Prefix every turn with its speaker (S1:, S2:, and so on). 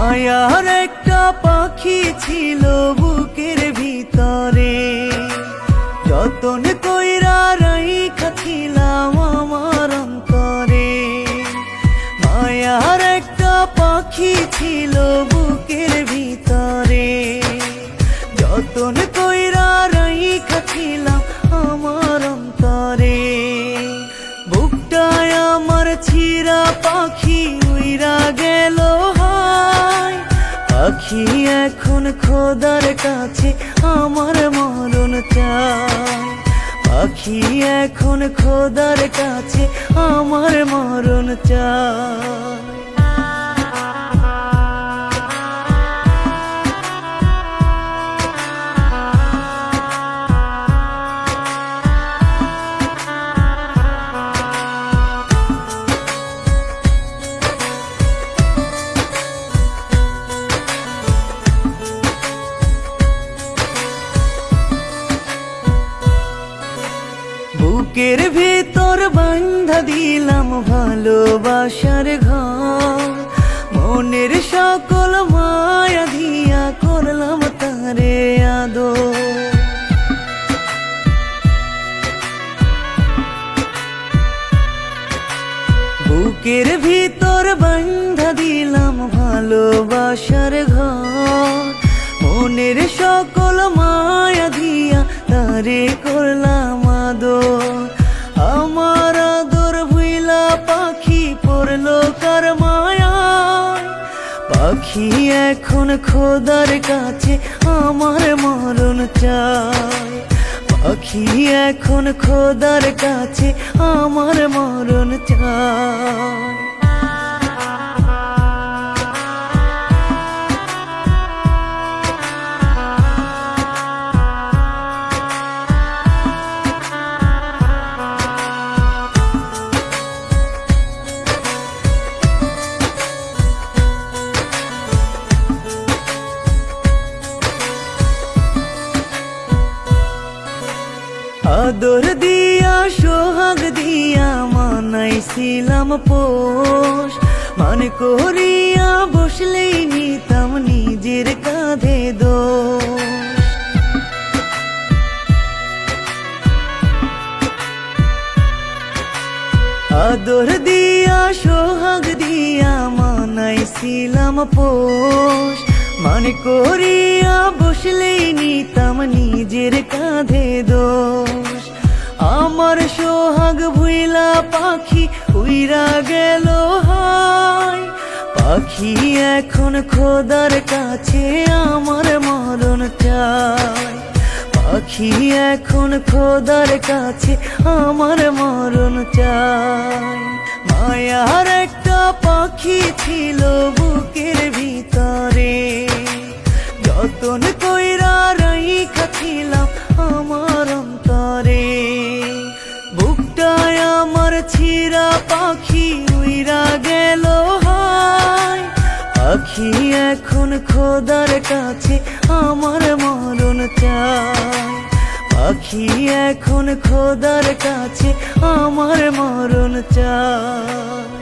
S1: মায়ার একটা পাখি ছিল বুকের ভিতরে। যতন কইরা রাই ছিলাম আমার অন্তরে। মায়ার একটা পাখি ছিল বুকে পাখি এখন খোদার কাছে আমার মরণ চায়। পাখি এখন খোদার কাছে আমার মরণ চায়। বুকের ভেতর বান্ধা দিলাম ভালোবাসার ঘর। মনের সকল মায়া দিয়া করলাম তারে আদো বুকের ভিতর বান্ধা দিলাম ভালোবাসার ঘর। মনের সকল মায়া দিয়া তারে করলাম আদর। আমার আদর ভুইলা পাখি পড়ল কার মায়া। পাখি এখন খোদার কাছে আমার মরণ চায়। পাখি এখন খোদার কাছে আমার মরণ চায়। আদর দিয়া, সোহাগ দিয়া মানাইছিলাম পোষ। মান করিয়া বসলেই নিতাম নিজের কাঁধে দোষ। আদর দিয়া, সোহাগ দিয়া মানাইছিলাম পোষ। মান করিয়া বসলেই উইরা গেল হায়। পাখি এখন খোদার কাছে আমার মরণ চায়। পাখি এখন খোদার কাছে আমার মরণ চায়। মায়ার একটা পাখি ছিল বুকের ভিতরে। যতন পাখি এখন খোদার কাছে আমার মরণ চাই। পাখি এখন খোদার কাছে আমার মরণ চায়